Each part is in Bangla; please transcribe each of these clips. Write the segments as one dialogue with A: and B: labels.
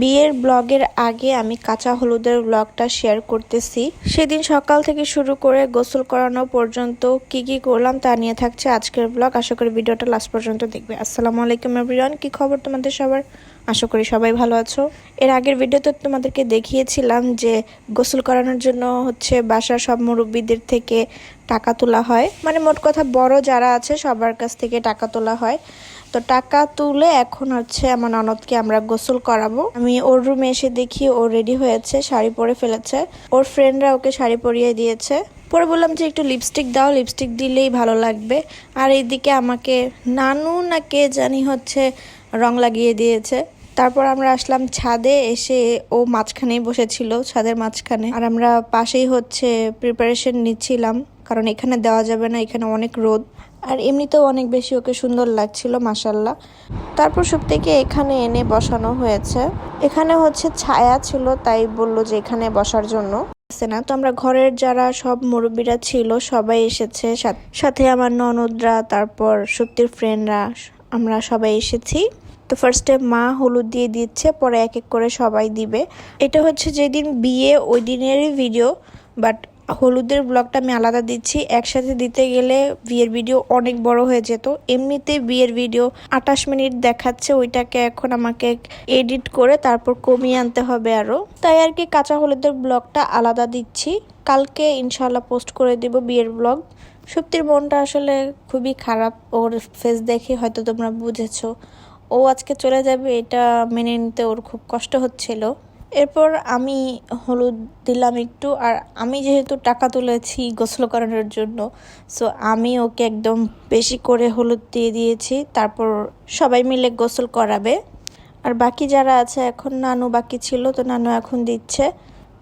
A: বিয়ের ব্লগের আগে আমি কাঁচা হলুদের ব্লগটা শেয়ার করতেছি। সেদিন সকাল থেকে শুরু করে গোসল করানো পর্যন্ত কি কি করলাম তা নিয়ে থাকছে আজকের ব্লগ। আশা করি ভিডিওটা লাস্ট পর্যন্ত দেখবে। আসসালামু আলাইকুম এভরিওয়ান কি খবর তোমাদের সবার? আশা করি সবাই ভালো আছো। এর আগের ভিডিওতে তোমাদেরকে দেখিয়েছিলাম যে গোসল করানোর জন্য হচ্ছে বাসার সব মুরব্বীদের থেকে টাকা তোলা হয়। মানে মোট কথা বড় যারা আছে সবার কাছ থেকে টাকা তোলা হয়। তো টাকা তুলে এখন হচ্ছে আমার ননদকে আমরা গোসল করাবো। আমি ওর রুমে এসে দেখি ও রেডি হয়েছে, শাড়ি পরে ফেলেছে। ওর ফ্রেন্ডরা ওকে শাড়ি পরিয়ে দিয়েছে। পরে বললাম যে একটু লিপস্টিক দাও, লিপস্টিক দিলেই ভালো লাগবে। আর এইদিকে আমাকে নানু না কে জানি হচ্ছে রং লাগিয়ে দিয়েছে। তারপর আমরা আসলাম ছাদে, এসে ও মাঝখানেই বসেছিল, ছাদের মাঝখানে। আর আমরা পাশেই হচ্ছে প্রিপারেশন নিচ্ছিলাম, কারণ এখানে দেওয়া যাবে না, এখানে অনেক রোদ। আর এমনিতেও অনেক বেশি ওকে সুন্দর লাগছিল মাসাল্লাহ তারপর সব থেকে এখানে এনে বসানো হয়েছে। এখানে হচ্ছে ছায়া ছিল, তাই বলল যে এখানে বসার জন্য। না? তো আমরা ঘরের যারা সব মুরব্বীরা ছিল, সবাই এসেছে। সাথে আমার ননদরা, তারপর সত্যির ফ্রেন্ডরা আমরা সবাই এসেছি। তো ফার্স্টে মা হলুদ দিয়ে দিচ্ছে, পরে এক এক করে সবাই দিবে। এটা হচ্ছে যেদিন বিয়ে, ওই দিনেরই ভিডিও বাট হলুদের ব্লগটা আমি আলাদা দিচ্ছি। একসাথে দিতে গেলে বিয়ের ভিডিও অনেক বড় হয়ে যেত। এমনিতে বিয়ের ভিডিও আঠাশ মিনিট দেখাচ্ছে, ওইটাকে এখন আমাকে এডিট করে তারপর কমিয়ে আনতে হবে আরও তাই আর কি কাঁচা হলুদের ব্লগটা আলাদা দিচ্ছি। কালকে ইনশাল্লাহ পোস্ট করে দিব বিয়ের ব্লগ সত্যির মনটা আসলে খুবই খারাপ, ওর ফেস দেখে হয়তো তোমরা বুঝেছ। ও আজকে চলে যাবে, এটা মেনে নিতে ওর খুব কষ্ট হচ্ছিল। এরপর আমি হলুদ দিলাম একটু, আর আমি যেহেতু টাকা তুলেছি গোসল করানোর জন্য সো আমি ওকে একদম বেশি করে হলুদ দিয়ে দিয়েছি, তারপর সবাই মিলে গোসল করাবে। আর বাকি যারা আছে, এখন নানু বাকি ছিল, তো নানু এখন দিচ্ছে।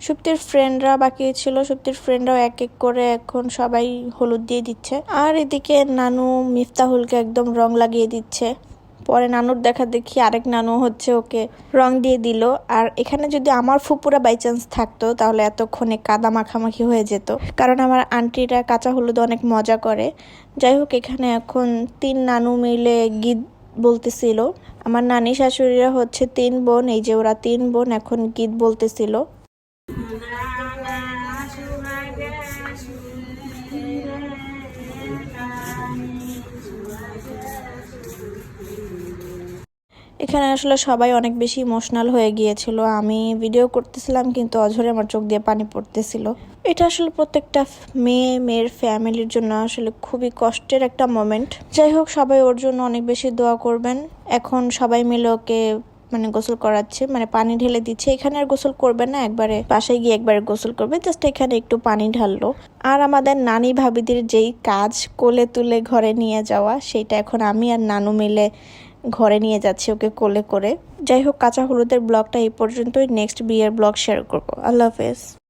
A: সুপ্তির ফ্রেন্ডরা বাকি ছিল, সুপ্তির ফ্রেন্ডরাও এক এক করে এখন সবাই হলুদ দিয়ে দিচ্ছে। আর এদিকে নানু মিফতাহুলকে একদম রং লাগিয়ে দিচ্ছে। পরে নানুর দেখা দেখি আরেক নানু হচ্ছে ওকে রং দিয়ে দিল। আর এখানে যদি আমার ফুপুরা বাই চান্স থাকতো, তাহলে এতক্ষণে কাদা মাখামাখি হয়ে যেত। কারণ আমার আন্টিরা কাঁচা হলুদ অনেক মজা করে। যাই হোক, এখানে এখন তিন নানু মিলে গীত বলতেছিল। আমার নানি শাশুড়িরা হচ্ছে তিন বোন, এই যে ওরা তিন বোন এখন গীত বলতেছিল। এখানে আসলে সবাই অনেক বেশি ইমোশনাল হয়ে গিয়েছিল। আমি ভিডিও করতেছিলাম, কিন্তু অঝরে আমার চোখ দিয়ে পানি পড়তেছিল। এটা আসলে প্রত্যেকটা মেয়ে, মেয়ের ফ্যামিলির জন্য আসলে খুবই কষ্টের একটা মোমেন্ট যাই হোক, সবাই ওর জন্য অনেক বেশি দোয়া করবেন। এখন সবাই মিলে ওকে মানে গোসল করাচ্ছে মানে পানি ঢেলে দিচ্ছে। এখানে আর গোসল করবে না, একবারে পাশে গিয়ে একবারে গোসল করবে জাস্ট এখানে একটু পানি ঢাললো। আর আমাদের নানি ভাবিদের যেই কাজ কোলে তুলে ঘরে নিয়ে যাওয়া, সেটা এখন আমি আর নানু মিলে ঘরে নিয়ে যাচ্ছি ওকে কোলে করে। যাই হোক, কাঁচা হলুদের ব্লগটা এই পর্যন্তই। নেক্সট বিয়ের ব্লগ শেয়ার করব। আল্লাহ হাফেজ।